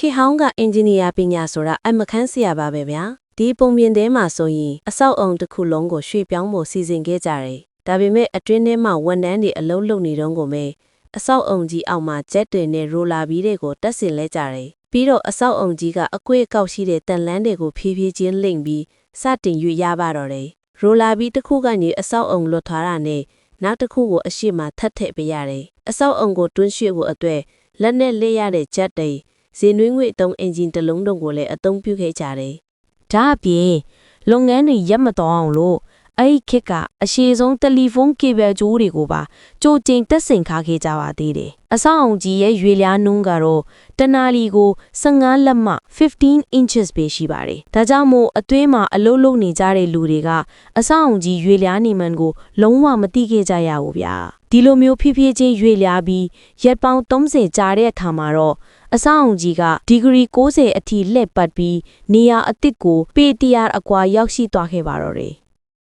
ခေဟောင်းကအင်ဂျင်နီယာပညာဆိုတာအမခန်းစရာပါပဲဗျာဒီပုံပြင်ထဲမှာဆိုရင်အဆောက်အုံတစ်ခုလုံးကိုရွှေ့ပြောင်းဖို့စီစဉ်ခဲ့ကြတယ်ဒါပေမဲ့အတွင်းထဲမှာဝန်ထမ်းတွေအလုံးလုံးနေတော့ကိုပဲအဆောက်အုံကြီးအောက်မှာဂျက်တွေနဲ့ရိုလာဘီတွေကိုတက်ဆင်လဲကြတယ်ပြီးတော့အဆောက်အုံကြီးကအကွေ့အကောက်ရှိတဲ့တန်လန်းတွေကိုဖြည်းဖြည်းချင်းလိမ့်ပြီးစတင်ရွရပါတော့တယ်ရိုလာဘီတစ်ခုကနေအဆောက်အုံလွတ်ထားတာနဲ့နောက်တစ်ခုကိုအရှိမထပ်ထည့်ပေးရတယ်အဆောက်အုံကိုတွန်းရွှေ့ဖို့အတွက်လက်နဲ့လက်ရတဲ့ဂျက်တွေ ဇင်းနွေးငွေအုံအင်ဂျင်တစ်လုံးတုံကိုလည်းအသုံးပြုခဲ့ကြတယ်ဒါအပြင်လုပ်ငန်းတွေရပ်မတော်အောင်လို့ အဲ့ဒီခေတ်ကအရှိဆုံးတယ်လီဖုန်းကေဘယ်ကြိုးတွေကိုပါကြိုတင်တက်ဆင်ခါခဲ့ကြပါသေးတယ်။အဆောက်အုံကြီးရဲ့ရွေလျားနှုန်းကတော့တနာလီကို15လက်မှ15 inches ပဲရှိပါတယ်။ဒါကြောင့်မို့အတွင်းမှာအလုံးလုံးနေကြတဲ့လူတွေကအဆောက်အုံကြီးရွေလျားနေမှန်ကိုလုံးဝမသိခဲ့ကြရဘူးဗျာ။ဒီလိုမျိုးဖြည်းဖြည်းချင်းရွေလျားပြီးရက်ပေါင်း30ကြာတဲ့အခါမှာတော့အဆောက်အုံကြီးကဒီဂရီ60အထိလှည့်ပတ်ပြီးနေရာအသစ်ကိုပေတရာအကွာရောက်ရှိသွားခဲ့ပါတော့တယ်။